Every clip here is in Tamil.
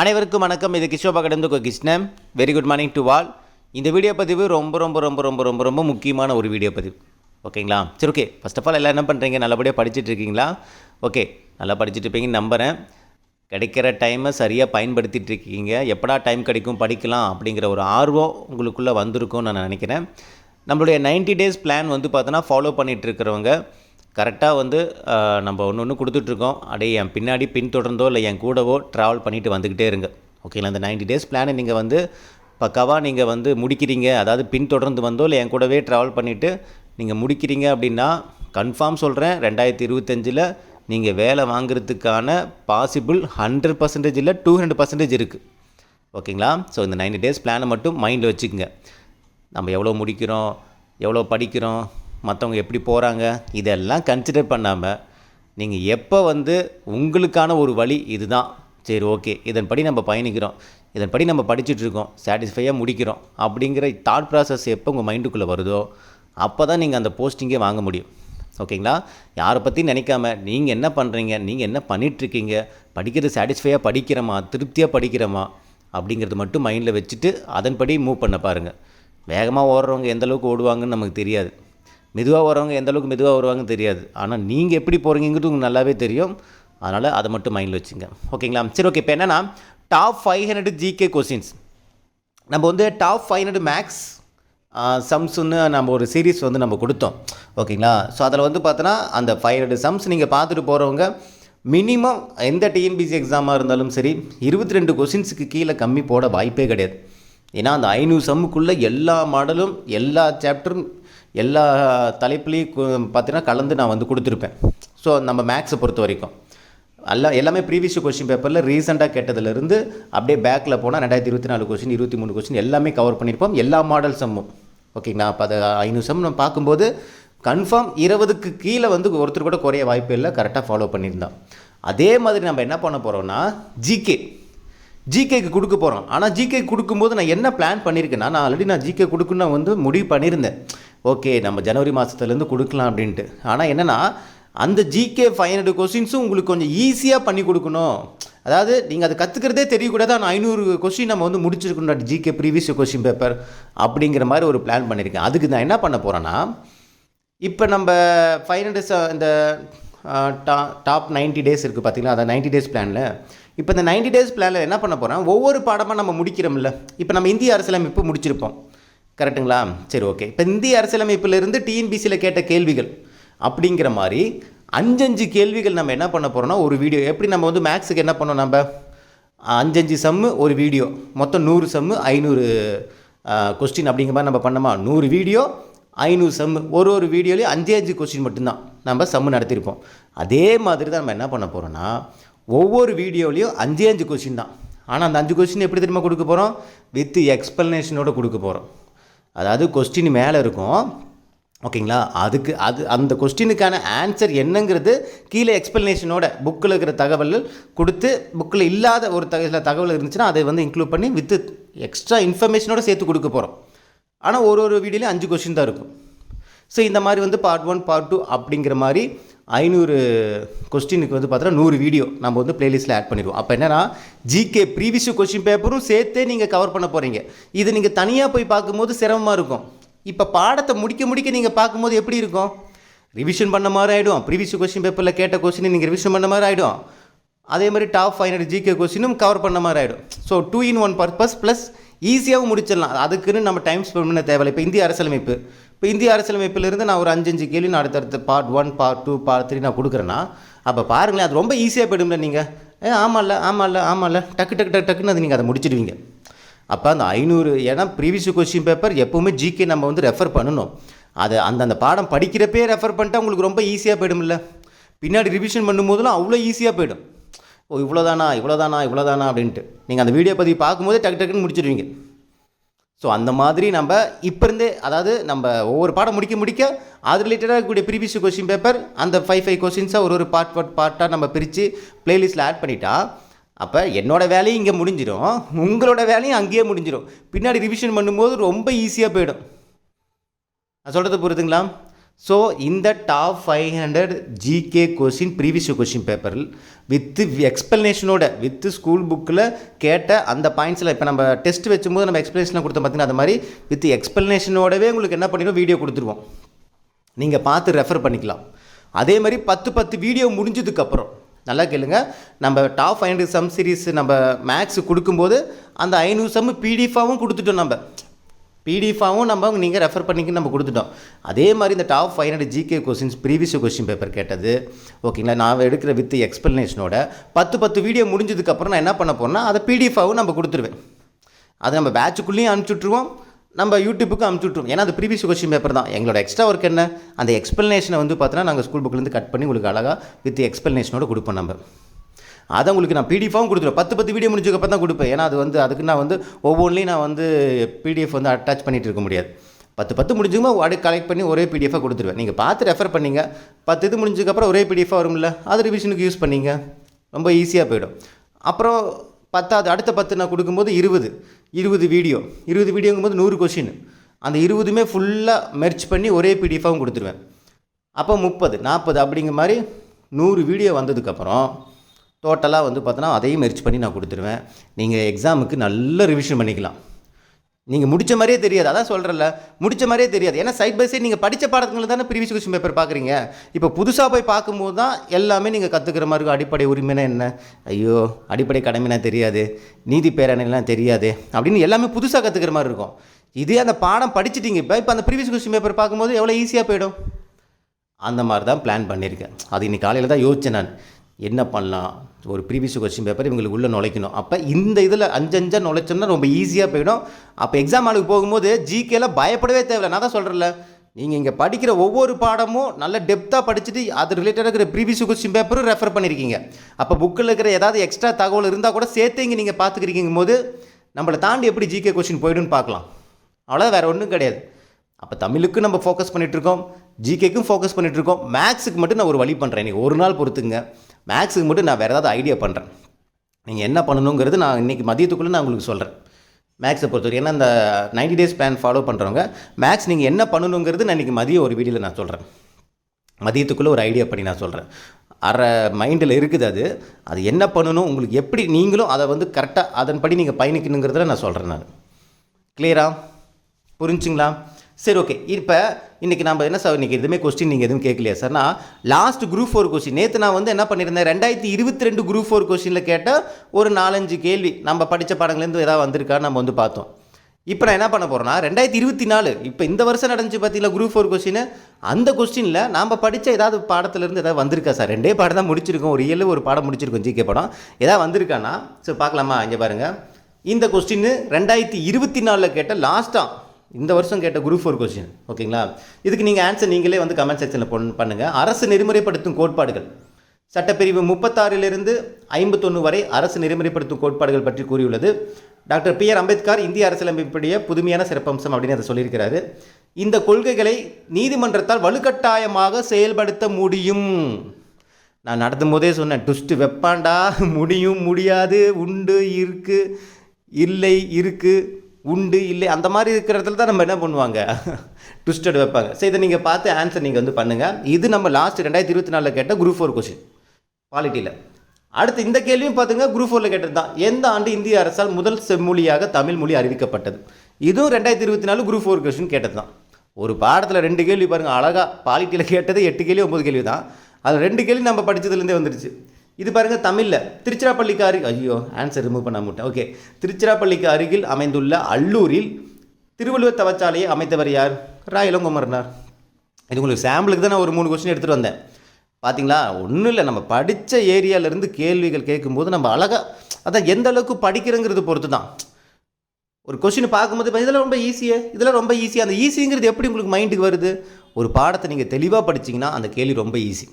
அனைவருக்கும் வணக்கம். இது கிஷோபா கடந்து Krishnan. Very good morning to all இந்த வீடியோ பதிவு ரொம்ப ரொம்ப ரொம்ப ரொம்ப ரொம்ப ரொம்ப முக்கியமான ஒரு வீடியோ பதிவு. ஓகேங்களா சரி ஓகே ஃபஸ்ட் ஆஃப் ஆல் எல்லாம் என்ன பண்ணுறீங்க நல்லபடியாக படிச்சுட்டு இருக்கீங்களா? ஓகே நல்லா படிச்சுட்டு இருப்பீங்கன்னு நம்புகிறேன் கிடைக்கிற டைமை சரியாக பயன்படுத்திகிட்டு இருக்கீங்க. எப்படா டைம் கிடைக்கும்? படிக்கலாம் அப்படிங்கிற ஒரு ஆர்வம் உங்களுக்குள்ளே வந்திருக்கும்னு நான் நினைக்கிறேன். நம்மளுடைய 90 டேஸ் பிளான் வந்து பார்த்தோன்னா ஃபாலோ பண்ணிகிட்டு இருக்கிறவங்க கரெக்டாக வந்து நம்ம ஒன்று ஒன்று கொடுத்துட்ருக்கோம். அப்படியே என் பின்னாடி பின்தொடர்ந்தோ இல்லை என் கூடவோ ட்ராவல் பண்ணிட்டு வந்துக்கிட்டே இருங்க. ஓகேங்களா இந்த 90 டேஸ் பிளானை நீங்கள் வந்து பக்காவாக நீங்கள் வந்து முடிக்கிறீங்க. அதாவது பின்தொடர்ந்து வந்தோ இல்லை என் கூடவே ட்ராவல் பண்ணிவிட்டு நீங்கள் முடிக்கிறீங்க அப்படின்னா கன்ஃபார்ம் சொல்கிறேன் ரெண்டாயிரத்தி இருபத்தஞ்சில் நீங்கள் வேலை வாங்குறதுக்கான பாசிபிள் ஹண்ட்ரட் பர்சன்டேஜ் இல்லை டூ ஹண்ட்ரட் பர்சன்டேஜ் இருக்குது ஓகேங்களா ஸோ இந்த 90 டேஸ் பிளானை மட்டும் மைண்டில் வச்சுக்கோங்க. நம்ம எவ்வளோ முடிக்கிறோம் எவ்வளோ படிக்கிறோம் மற்றவங்க எப்படி போகிறாங்க இதெல்லாம் கன்சிடர் பண்ணாமல் நீங்கள் எப்போ வந்து உங்களுக்கான ஒரு வழி இதுதான். சரி ஓகே இதன்படி நம்ம பயணிக்கிறோம். இதன்படி நம்ம படிச்சுட்ருக்கோம் சாட்டிஸ்ஃபையாக முடிக்கிறோம். அப்படிங்கிற தாட் ப்ராசஸ் எப்போ உங்கள் மைண்டுக்குள்ளே வருதோ அப்போ தான் நீங்கள் அந்த போஸ்டிங்கே வாங்க முடியும். ஓகேங்களா யாரை பற்றி நினைக்காம நீங்கள் என்ன பண்ணுறீங்க நீங்கள் என்ன பண்ணிகிட்ருக்கீங்க படிக்கிறது சாட்டிஸ்ஃபையாக படிக்கிறோமா திருப்தியாக படிக்கிறோமா அப்படிங்கிறது மட்டும் மைண்டில் வச்சுட்டு அதன்படி மூவ் பண்ண பாருங்கள் வேகமாக ஓடுறவங்க எந்த அளவுக்கு ஓடுவாங்கன்னு நமக்கு தெரியாது. மெதுவாக வரவங்க எந்த அளவுக்கு மெதுவாக வருவாங்கன்னு தெரியாது. ஆனால் நீங்கள் எப்படி போகிறீங்கிறது உங்களுக்கு நல்லாவே தெரியும். அதனால் அதை மட்டும் மைண்டில் வச்சுங்க. ஓகேங்களா சரி ஓகே இப்போ என்னென்னா top five hundred GK questions நம்ம வந்து டாப் ஃபைவ் ஹண்ட்ரட் மேக்ஸ் சம்ஸ்னு நம்ம ஒரு சீரீஸ் வந்து நம்ம கொடுத்தோம். ஓகேங்களா ஸோ அதில் வந்து பார்த்தோன்னா அந்த ஃபைவ் ஹண்ட்ரட் சம்ஸ் நீங்கள் பார்த்துட்டு போகிறவங்க மினிமம் எந்த டிஎன்பிசி எக்ஸாமாக இருந்தாலும் சரி இருபத்தி ரெண்டு கொஸ்டின்ஸுக்கு கீழே கம்மி போட வாய்ப்பே கிடையாது. ஏன்னா அந்த ஐநூறு சம்முக்குள்ளே எல்லா மாடலும் எல்லா சாப்டரும் எல்லா தலைப்புலேயும் பார்த்தீங்கன்னா கலந்து நான் வந்து கொடுத்துருப்பேன். ஸோ நம்ம மேக்ஸை பொறுத்த வரைக்கும். எல்லாம் எல்லாமே ப்ரீவியஸ் கொஸ்டின் பேப்பரில் ரீசெண்டாக கேட்டதுலேருந்து அப்படியே பேக்கில் போனால் ரெண்டாயிரத்தி இருபத்தி நாலு கொஸ்டின் இருபத்தி மூணு கொஸ்டின் எல்லாமே கவர் பண்ணியிருப்போம் எல்லா மாடல் சம்மும் ஓகேங்களா அப்போ அதை ஐநூறு சம் நம்ம பார்க்கும்போது கன்ஃபார்ம் இருபதுக்கு கீழே வந்து ஒருத்தர் கூட குறைய வாய்ப்பு இல்லை. கரெக்டாக ஃபாலோ பண்ணியிருந்தோம் அதே மாதிரி நம்ம என்ன பண்ண போகிறோம்னா ஜிகே ஜிகேக்கு கொடுக்க போகிறோம் ஆனால் ஜிகே கொடுக்கும்போது நான் என்ன பிளான் பண்ணியிருக்கேன்னா நான் ஆல்ரெடி நான் ஜிகே கொடுக்குன்னு நான் வந்து முடிவு பண்ணியிருந்தேன். ஓகே நம்ம ஜனவரி மாதத்துலேருந்து கொடுக்கலாம் அப்படின்ட்டு. ஆனால் என்னென்னா அந்த ஜிகே ஃபைவ் ஹண்ட்ரட் கொஸ்டின்ஸும் உங்களுக்கு கொஞ்சம் ஈஸியாக பண்ணி கொடுக்கணும். அதாவது நீங்கள் அதை கற்றுக்கிறதே தெரியக்கூடாது. ஆனால் ஐநூறு கொஸ்டின் நம்ம வந்து முடிச்சிருக்கணும் ஜிகே ப்ரீவியஸ் கொஸ்டின் பேப்பர் அப்படிங்கிற மாதிரி ஒரு பிளான் பண்ணியிருக்கேன் அதுக்கு நான் என்ன பண்ண போகிறேன்னா இப்போ நம்ம ஃபைவ் ஹண்ட்ரட் இந்த டா டாப் நைன்ட்டி டேஸ் இருக்குது பார்த்தீங்களா அதான் நைன்ட்டி டேஸ் பிளானில் இப்போ இந்த நைன்ட்டி டேஸ் பிளானில் என்ன பண்ண போகிறேன் ஒவ்வொரு பாடமாக நம்ம முடிக்கிறோம்ல. இப்போ நம்ம இந்திய அரசியலமைப்பு முடிச்சிருப்போம். கரெக்ட்டுங்களா சரி ஓகே இப்போ இந்திய அரசியலமைப்பிலிருந்து டிஎன்பிசியில் கேட்ட கேள்விகள் அப்படிங்கிற மாதிரி அஞ்சஞ்சு கேள்விகள் நம்ம என்ன பண்ண போகிறோம்னா ஒரு வீடியோ எப்படி நம்ம வந்து மேக்ஸுக்கு என்ன பண்ணோம் நம்ம? அஞ்சஞ்சு சம்மு ஒரு வீடியோ மொத்தம் நூறு சம்மு ஐநூறு கொஸ்டின் அப்படிங்கிற மாதிரி நம்ம பண்ணோமா? நூறு வீடியோ ஐநூறு சம்மு ஒரு ஒரு வீடியோலையும் அஞ்சு அஞ்சு கொஸ்டின் மட்டும்தான் நம்ம சம்மு நடத்தியிருப்போம் அதே மாதிரி தான் நம்ம என்ன பண்ண போகிறோம்னா ஒவ்வொரு வீடியோலேயும் அஞ்சே அஞ்சு கொஸ்டின் தான். ஆனால் அந்த அஞ்சு கொஸ்டின் எப்படி தெரியுமா கொடுக்க போகிறோம் வித் எக்ஸ்ப்ளனேஷனோட கொடுக்க போகிறோம் அதாவது கொஸ்டின் மேலே இருக்கும். ஓகேங்களா? அதுக்கு அது அந்த கொஸ்டினுக்கான ஆன்சர் என்னங்கிறது கீழே எக்ஸ்ப்ளனேஷனோட புக்கில் இருக்கிற தகவல் கொடுத்து புக்கில் இல்லாத ஒரு தக சில தகவல் இருந்துச்சுன்னா அதை வந்து இன்க்ளூட் பண்ணி வித் எக்ஸ்ட்ரா இன்ஃபர்மேஷனோட சேர்த்து கொடுக்க போகிறோம் ஆனால் ஒரு ஒரு வீடியோலையும் அஞ்சு கொஸ்டின் தான் இருக்கும். ஸோ இந்த மாதிரி வந்து பார்ட் ஒன் பார்ட் டூ அப்படிங்கிற மாதிரி ஐநூறு கொஸ்டினுக்கு வந்து பார்த்தோன்னா நூறு வீடியோ நம்ம வந்து ப்ளேலிஸ்ட்டில் ஆட் பண்ணிடுவோம். அப்போ என்னென்னா ஜிகே ப்ரீவியஸ் கொஸ்டின் பேப்பரும் சேர்த்தே நீங்கள் கவர் பண்ண போகிறீங்க இது நீங்கள் தனியாக போய் பார்க்கும்போது சிரமமாக இருக்கும். இப்போ பாடத்தை முடிக்க முடிக்க நீங்கள் பார்க்கும்போது எப்படி இருக்கும்? ரிவிஷன் பண்ண மாதிரி ஆகிடும் ப்ரீவியஸ் கொஸ்டின் பேப்பரில் கேட்ட கொஸ்டின் நீங்கள் ரிவிஷன் பண்ண மாதிரி ஆகிடும் அதே மாதிரி டாப் ஃபைவ் ஹண்ட்ரட் ஜிகே கொஸ்டினும் கவர் பண்ண மாதிரி ஆகிடும் so two in one purpose plus ஈஸியாகவும் முடிச்சிடலாம். அதுக்குன்னு நம்ம டைம் ஸ்பெண்ட் பண்ண தேவையில்லை. இப்போ இந்திய அரசியலமைப்பு. இப்போ இந்திய அரசியலமைப்பிலிருந்து நான் ஒரு அஞ்சஞ்சு கேள்வி நான் அடுத்தடுத்து part one part two part three நான் கொடுக்குறேன்னா அப்போ பாருங்களேன் அது ரொம்ப ஈஸியாக போயிடும்ல நீங்கள் ஏ ஆமாம்ல ஆமாம்ல ஆமாம்ல டக்கு டக்கு டக்கு டக்குன்னு அது நீங்கள் அதை முடிச்சிடுவீங்க. அப்போ அந்த ஐநூறு ஏன்னா ப்ரீவியஸ் கொஸ்டின் பேப்பர் எப்போவுமே ஜிகே நம்ம வந்து ரெஃபர் பண்ணணும். அது அந்தந்த பாடம் படிக்கிறப்பே ரெஃபர் பண்ணிட்டா உங்களுக்கு ரொம்ப ஈஸியாக போயிடும்ல. பின்னாடி ரிவிஷன் பண்ணும்போதெல்லாம் அவ்வளோ ஈஸியாக போயிடும். ஓ இவ்வளோதானா இவ்வளோதானா இவ்வளோதானா அப்படின்ட்டு. நீங்கள் அந்த வீடியோ பதிவு பார்க்கும்போதே டக்கு டக்குன்னு முடிச்சிடுவீங்க. ஸோ அந்த மாதிரி நம்ம இப்போ இருந்தே அதாவது நம்ம ஒவ்வொரு பாடம் முடிக்க முடிக்க அது ரிலேட்டடாக இருக்கக்கூடிய ப்ரீவியஸ் கொஸ்டின் பேப்பர் அந்த ஃபைவ் ஃபைவ் கொஸ்டின்ஸாக ஒரு ஒரு பார்ட் பார்ட் பார்ட்டாக நம்ம பிரித்து ப்ளேலிஸ்ட்டில் ஆட் பண்ணிட்டா அப்போ என்னோட வேலையும் இங்கே முடிஞ்சிடும் உங்களோட வேலையும் அங்கேயே முடிஞ்சிடும் பின்னாடி ரிவிஷன் பண்ணும்போது ரொம்ப ஈஸியாக போயிடும். நான் சொல்கிறது புரியுதுங்களா? ஸோ இந்த top five hundred GK question previous question பேப்பரில் வித்து எக்ஸ்பிளனேஷனோட வித்து ஸ்கூல் புக்கில் கேட்ட அந்த பாயிண்ட்ஸில் இப்போ நம்ம டெஸ்ட் வச்சும்போது நம்ம எக்ஸ்ப்ளனேஷன் கொடுத்தோம் பார்த்தீங்கன்னா அது மாதிரி வித் எக்ஸ்பிளனேஷனோடவே உங்களுக்கு என்ன பண்ணிடும்? வீடியோ கொடுத்துருவோம். நீங்கள் பார்த்து ரெஃபர் பண்ணிக்கலாம். அதே மாதிரி பத்து பத்து வீடியோ முடிஞ்சதுக்கப்புறம் நல்லா கேளுங்க. நம்ம top five hundred sum series நம்ம மேக்ஸ் கொடுக்கும்போது அந்த ஐநூறு சம் பிடிஎஃபாகவும் கொடுத்துட்டோம் நம்ம. பிடிஎஃபாகவும் நம்ம நீங்கள் ரெஃபர் பண்ணிக்கு நம்ம கொடுத்துட்டோம். அதே மாதிரி இந்த top five hundred GK questions previous question paper கேட்டது. ஓகேங்களா நான் எடுக்கிற வித் எக்ஸ்ப்ளனேஷனோட பத்து பத்து வீடியோ முடிஞ்சதுக்கப்புறம் நான் என்ன பண்ண போகிறேன்னா அதை பிடிஎஃபாகவும் நம்ம கொடுத்துருவேன். அது நம்ம பேட்சுக்குள்ளேயும் அனுப்பிச்சுட்ருவோம் நம்ம யூடியூப்புக்கும் அனுப்பிச்சுட்ருவோம் ஏன்னா அது ப்ரீவியஸ் கொஸ்டின் பேப்பர் தான். எங்களோட எக்ஸ்ட்ரா ஒர்க் என்ன? அந்த எக்ஸ்ப்ளனேஷனை வந்து பார்த்தோன்னா நாங்கள் ஸ்கூல் புக்லேருந்து கட் பண்ணி உங்களுக்கு அழகாக வித் எக்ஸ்ப்ளனேஷனோட கொடுப்போம் நம்ம. அதை உங்களுக்கு நான் பிடிஎஃபாகவும் கொடுத்துருவேன் பத்து பத்து வீடியோ முடிஞ்சதுக்கப்புறம் தான் கொடுப்பேன். ஏன்னா அது வந்து அதுக்கு நான் வந்து ஒவ்வொன்றிலையும் நான் வந்து பிடிஎஃப் வந்து அட்டாச் பண்ணிகிட்டு இருக்க முடியாது. பத்து பத்து முடிஞ்சுமா அடு கலெக்ட் பண்ணி ஒரே பிடிஎஃபாக கொடுத்துருவேன் நீங்கள் பார்த்து ரெஃபர் பண்ணிங்க. பத்து இது முடிஞ்சதுக்கப்புறம் ஒரே பிடிஎஃபாக வரும்ல அது ரிவிஷனுக்கு யூஸ் பண்ணிங்க. ரொம்ப ஈஸியாக போயிடும். அப்புறம் பத்தாவது அடுத்த பத்து நான் கொடுக்கும்போது இருபது. இருபது வீடியோ இருபது வீடியோங்கும்போது நூறு கொஷின் அந்த இருபதுமே ஃபுல்லாக மெர்ச் பண்ணி ஒரே பிடிஎஃபாகவும் கொடுத்துருவேன் அப்போ முப்பது நாற்பது அப்படிங்கிற மாதிரி நூறு வீடியோ வந்ததுக்கப்புறம் டோட்டலாக வந்து பார்த்தோன்னா அதையும் மெரிச் பண்ணி நான் கொடுத்துருவேன். நீங்கள் எக்ஸாமுக்கு நல்ல ரிவிஷன் பண்ணிக்கலாம். நீங்கள் முடிச்ச மாதிரியே தெரியாது. அதான் சொல்கிறல்ல முடிச்ச மாதிரியே தெரியாது. ஏன்னா சைட் பை சைட் நீங்கள் படித்த பாடத்துங்களை தானே ப்ரீவியஸ் கொஸ்டின் பேப்பர் பார்க்குறீங்க இப்போ புதுசாக போய் பார்க்கும்போது தான் எல்லாமே நீங்கள் கற்றுக்கிற மாதிரி இருக்கும். அடிப்படை உரிமைனா என்ன? ஐயோ அடிப்படை கடமைனா தெரியாது. நீதி பேரணைலாம் தெரியாது. அப்படின்னு எல்லாமே புதுசாக கற்றுக்கிற மாதிரி இருக்கும். இதே அந்த பாடம் படிச்சுட்டிங்க. இப்போ இப்போ அந்த ப்ரீவியஸ் கொஸ்டின் பேப்பர் பார்க்கும்போது எவ்வளோ ஈஸியாக போயிடும்? அந்த மாதிரி தான் பிளான் பண்ணியிருக்கேன். அது இன்னைக்கு காலையில் தான் யோசித்தேன் நான். என்ன பண்ணலாம்? ஒரு ப்ரீவியஸ் கொஸ்டின் பேப்பர் இவங்களுக்கு உள்ளே நுழைக்கணும். அப்போ இந்த இதில் அஞ்சு அஞ்சா நுழைச்சோம்னா ரொம்ப ஈஸியாக போயிடும். அப்போ எக்ஸாம் ஆளுக்கு போகும்போது ஜிகேல பயப்படவே தேவையில்ல. நான் தான் சொல்கிறேன்ல நீங்கள் இங்கே படிக்கிற ஒவ்வொரு பாடமும் நல்ல டெப்த்தாக படிச்சுட்டு அது ரிலேட்டடாக இருக்கிற ப்ரீவியஸ் கொஸ்டின் பேப்பரும் ரெஃபர் பண்ணியிருக்கீங்க அப்போ புக்கில் இருக்கிற ஏதாவது எக்ஸ்ட்ரா தகவல் இருந்தால் கூட சேர்த்து இங்கே நீங்கள் பார்த்துக்கிறீங்க போது நம்மளை தாண்டி எப்படி ஜிகே கொஸ்டின் போய்டுன்னு பார்க்கலாம். அவ்வளோ வேறு ஒன்றும் கிடையாது. அப்போ தமிழுக்கு நம்ம ஃபோக்கஸ் பண்ணிகிட்ருக்கோம் ஜிகேக்கும் ஃபோக்கஸ் பண்ணிகிட்ருக்கோம் மேக்ஸுக்கு மட்டும் நான் ஒரு வழி பண்ணுறேன் இன்றைக்கி ஒரு நாள் பொறுத்துங்க. மேக்ஸுக்கு மட்டும் நான் வேறு ஏதாவது ஐடியா பண்ணுறேன் நீங்கள் என்ன பண்ணணுங்கிறது நான் இன்றைக்கி மதியத்துக்குள்ளே நான் உங்களுக்கு சொல்கிறேன் மேக்ஸை பொறுத்தவரை ஏன்னா இந்த 90 டேஸ் பிளான் ஃபாலோ பண்ணுறவங்க மேக்ஸ் நீங்கள் என்ன பண்ணணுங்கிறது நான் இன்றைக்கி மதியம் ஒரு வீடியோவில் நான் சொல்கிறேன் மதியத்துக்குள்ளே ஒரு ஐடியா பண்ணி நான் சொல்கிறேன் அரை மைண்டில் இருக்குது அது. அது என்ன பண்ணணும் உங்களுக்கு எப்படி நீங்களும் அதை வந்து கரெக்டாக அதன்படி நீங்கள் பயணிக்கணுங்கிறதுல நான் சொல்கிறேன் நான். கிளியரா புரிஞ்சுங்களா? சரி ஓகே இப்போ இன்றைக்கி நம்ம என்ன சார் இன்றைக்கி எதுவுமே கொஸ்டின் நீங்கள் எதுவும் கேட்கலையா சார் நான் லாஸ்ட் குரூப் ஃபோர் கொஸ்டின் நேற்று நான் வந்து என்ன பண்ணியிருந்தேன் ரெண்டாயிரத்தி இருபத்தி ரெண்டு குரூப் ஃபோர் கொஸ்டினில் கேட்டால் ஒரு நாலஞ்சு கேள்வி. நம்ம படித்த பாடங்கள்லேருந்து ஏதாவது வந்திருக்கான்னு நம்ம வந்து பார்த்தோம். இப்போ நான் என்ன பண்ண போகிறேன்னா ரெண்டாயிரத்தி இருபத்தி நாலு இப்போ இந்த வருஷம் நடந்துச்சு பார்த்தீங்களா குரூப் ஃபோர் கொஸ்டின் அந்த கொஸ்டினில் நாம் படித்த ஏதாவது பாடத்துலேருந்து ஏதாவது வந்திருக்கா சார் ரெண்டே பாடம் தான் முடிச்சிருக்கோம். ஒரு ஏழு ஒரு பாடம் முடிச்சிருக்கோம் ஜிகே படம். ஏதாவது வந்திருக்கானா சரி பார்க்கலாமா? இங்கே பாருங்கள் இந்த கொஸ்டின் ரெண்டாயிரத்தி இருபத்தி நாலில் கேட்ட லாஸ்ட்டாக இந்த வருஷம் கேட்ட குரூப் ஃபோர் கொஸ்டின் ஓகேங்களா இதுக்கு நீங்கள் ஆன்சர் நீங்களே வந்து கமெண்ட் செக்ஷனில் பொன் பண்ணுங்கள் அரசு நெறிமுறைப்படுத்தும் கோட்பாடுகள். சட்டப்பிரிவு முப்பத்தாறிலிருந்து ஐம்பத்தொன்று வரை அரசு நெறிமுறைப்படுத்தும் கோட்பாடுகள் பற்றி கூறியுள்ளது. டாக்டர் பி ஆர் அம்பேத்கர் இந்திய அரசியலமைப்புடைய புதுமையான சிறப்பம்சம் அப்படின்னு அதை சொல்லியிருக்கிறாரு. இந்த கொள்கைகளை நீதிமன்றத்தால் வலுக்கட்டாயமாக செயல்படுத்த முடியும். நான் நடத்தும் போதே சொன்னேன் டுஸ்ட்டு வெப்பாண்டா முடியும் முடியாது உண்டு இருக்கு இல்லை இருக்கு. உண்டு இல்லை அந்த மாதிரி இருக்கிற இடத்துல தான் நம்ம என்ன பண்ணுவாங்க? ட்விஸ்டட் வைப்பாங்க. சரி இதை நீங்கள் பார்த்து ஆன்சர் நீங்கள் வந்து பண்ணுங்கள் இது நம்ம லாஸ்ட் ரெண்டாயிரத்தி இருபத்தி நாலில் கேட்ட குரூப் ஃபோர் கொஸ்டின் பாலிட்டியில் அடுத்து இந்த கேள்வியும் பார்த்துங்க குரூப் ஃபோரில் கேட்டது தான். எந்த ஆண்டு இந்திய அரசால் முதல் செம்மொழியாக தமிழ் மொழி அறிவிக்கப்பட்டது? இதுவும் ரெண்டாயிரத்தி இருபத்தி நாலு குரூப் ஃபோர் கொஸ்டின் கேட்டது தான். ஒரு பாடத்தில் ரெண்டு கேள்வி பாருங்கள் அழகாக பாலிட்டியில் கேட்டது எட்டு கேள்வி ஒம்பது கேள்வி தான். அது ரெண்டு கேள்வி நம்ம படித்ததுலேருந்தே வந்துருச்சு. இது பாருங்க தமிழில். திருச்சிராப்பள்ளிக்கு அருகில் ஐயோ ஆன்சர் ரிமூவ் பண்ண மாட்டேன் ஓகே திருச்சிராப்பள்ளிக்கு அருகில் அமைந்துள்ள அல்லூரில் திருவள்ளுவர் தவச்சாலையை அமைத்தவர் யார்? ரா இளங்குமரனார் இது உங்களுக்கு சாம்பிளுக்கு தான் நான் ஒரு மூணு கொஸ்டின் எடுத்துகிட்டு வந்தேன். பார்த்தீங்களா ஒன்றும் இல்லை. நம்ம படித்த ஏரியாவிலேருந்து கேள்விகள் கேட்கும்போது நம்ம அழகாக அதான் எந்த அளவுக்கு படிக்கிறோங்கிறது பொறுத்து தான் ஒரு கொஷின் பார்க்கும்போது இதெல்லாம் ரொம்ப ஈஸியே இதெல்லாம் ரொம்ப ஈஸியாக அந்த ஈஸிங்கிறது எப்படி உங்களுக்கு மைண்டுக்கு வருது? ஒரு பாடத்தை நீங்கள் தெளிவாக படிச்சீங்கன்னா அந்த கேள்வி ரொம்ப ஈஸி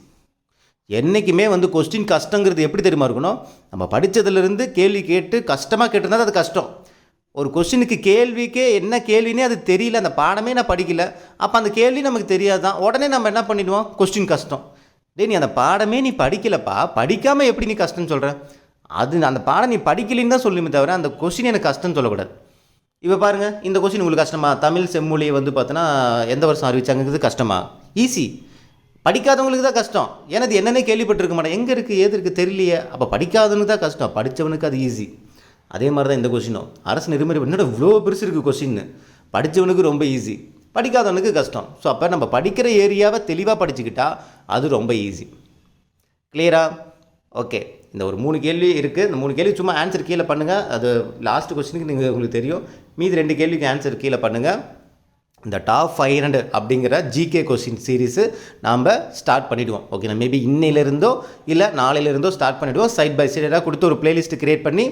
என்றைக்குமே வந்து கொஸ்டின் கஷ்டங்கிறது எப்படி தெரியுமா இருக்கணும்? நம்ம படித்ததுலேருந்து கேள்வி கேட்டு கஷ்டமாக கேட்டிருந்தா அது கஷ்டம். ஒரு கொஸ்டினுக்கு கேள்விக்கே என்ன கேள்வினே அது தெரியல. அந்த பாடமே நான் படிக்கல. அப்போ அந்த கேள்வி நமக்கு தெரியாது தான் உடனே நம்ம என்ன பண்ணிடுவோம்? கொஸ்டின் கஷ்டம். டே நீ அந்த பாடமே நீ படிக்கலப்பா. படிக்காமல் எப்படி நீ கஷ்டம்னு சொல்கிற அது அந்த பாடம் நீ படிக்கலைன்னு தான் சொல்லுமே தவிர அந்த கொஸ்டின் எனக்கு கஷ்டம்னு சொல்லக்கூடாது. இப்போ பாருங்கள் இந்த கொஸ்டின் உங்களுக்கு கஷ்டமா? தமிழ் செம்மொழியை வந்து பார்த்தோன்னா எந்த வருஷம் அறிவிச்சாங்கிறது கஷ்டமா? ஈஸி படிக்காதவங்களுக்கு தான் கஷ்டம். ஏன்னா அது என்னென்ன கேள்விப்பட்டிருக்க மாட்டேன். எங்கே இருக்குது ஏது இருக்குது தெரியலையே. அப்போ படிக்காதவனுக்கு தான் கஷ்டம். படித்தவனுக்கு அது ஈஸி அதே மாதிரி தான் இந்த கொஷினும் அரசு நெறிமுறை என்னோட இவ்வளோ பெருசு இருக்குது கொஷின் படித்தவனுக்கு ரொம்ப ஈஸி படிக்காதவனுக்கு கஷ்டம். ஸோ அப்போ நம்ம படிக்கிற ஏரியாவை தெளிவாக படிச்சுக்கிட்டா அது ரொம்ப ஈஸி கிளியரா ஓகே இந்த ஒரு மூணு கேள்வி இருக்குது இந்த மூணு கேள்வி சும்மா ஆன்சர் கீழே பண்ணுங்கள் அது லாஸ்ட் கொஸ்டினுக்கு நீங்கள் உங்களுக்கு தெரியும். மீதி ரெண்டு கேள்விக்கு ஆன்சர் கீழே பண்ணுங்கள் இந்த டாப் ஃபைவ் ஹண்ட்ரட் அப்படிங்கிற ஜிகே கொஸ்டின் சீரீஸு நாம் ஸ்டார்ட் பண்ணிவிடுவோம் ஓகேண்ணா மேபி இன்னையிலேருந்தோ இல்லை நாளையிலேருந்தோ ஸ்டார்ட் பண்ணிவிடுவோம் சைட் பை சைடாக கொடுத்து ஒரு பிளேலிஸ்ட் கிரியேட் பண்ணி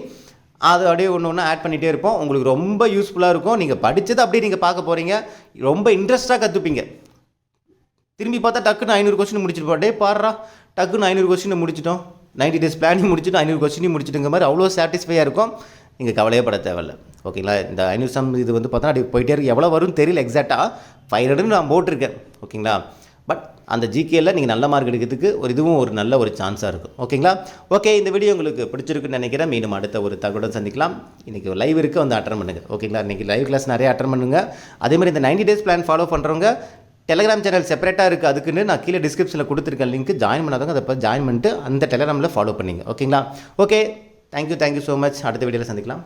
அது அப்படியே ஒன்று ஒன்று ஆட் பண்ணிகிட்டே இருப்போம். உங்களுக்கு ரொம்ப யூஸ்ஃபுல்லாக இருக்கும். நீங்கள் படித்ததை அப்படியே நீங்கள் பார்க்க போகிறீங்க ரொம்ப இன்ட்ரெஸ்ட்டாக கற்றுப்பீங்க திரும்பி பார்த்தா டக்குன்னு ஐநூறு கொஸ்டின் முடிச்சுட்டு டே பாடுறா டக்குன்னு ஐநூறு கொஸ்டின் முடிச்சிட்டோம். 90 டேஸ் பிளானிங் முடிச்சுட்டு ஐநூறு கொஸ்டினையும் முடிச்சிட்டுங்க மாதிரி அவ்வளோ சாட்டிஸ்ஃபையாக இருக்கும். நீங்கள் கவலையே பட தேவையில்ல. ஓகேங்களா? இந்த ஐநூறு சம் இது வந்து பார்த்தா அப்படி போயிட்டே இருக்கு. எவ்வளோ வரும்னு தெரியல எக்ஸாக்டாக ஃபைவ் ஹண்ட்ரட் நான் போட்டிருக்கேன். ஓகேங்களா? பட் அந்த ஜிகேயில் நீங்கள் நல்ல மார்க் எடுக்கிறதுக்கு ஒரு இதுவும் ஒரு நல்ல ஒரு சான்ஸாக இருக்கும். ஓகேங்களா? ஓகே இந்த வீடியோ உங்களுக்கு பிடிச்சிருக்குன்னு நினைக்கிறேன். மீண்டும் அடுத்த ஒரு தகவலுடன் சந்திக்கலாம். இன்றைக்கி லைவ் இருக்குது வந்து அட்டன் பண்ணுங்கள் ஓகேங்களா? இன்றைக்கி லைவ் கிளாஸ் நிறைய அட்டன் பண்ணுங்கள் அதே மாதிரி இந்த 90 டேஸ் பிளான் ஃபாலோ பண்ணுறவங்க டெலிகிராம் சேனல் செப்பரேட்டாக இருக்குது அதுக்குன்னு நான் கீழே டிஸ்கிரிப்ஷனில் கொடுத்துருக்கேன் லிங்க் ஜாயின் பண்ணாதவங்க அதை ஜாயின் பண்ணிட்டு அந்த டெலிகிராமில் ஃபாலோ பண்ணிங்க. ஓகேங்களா? Okay thank you thank you so much அடுத்த வீடியோவில் சந்திக்கலாம்.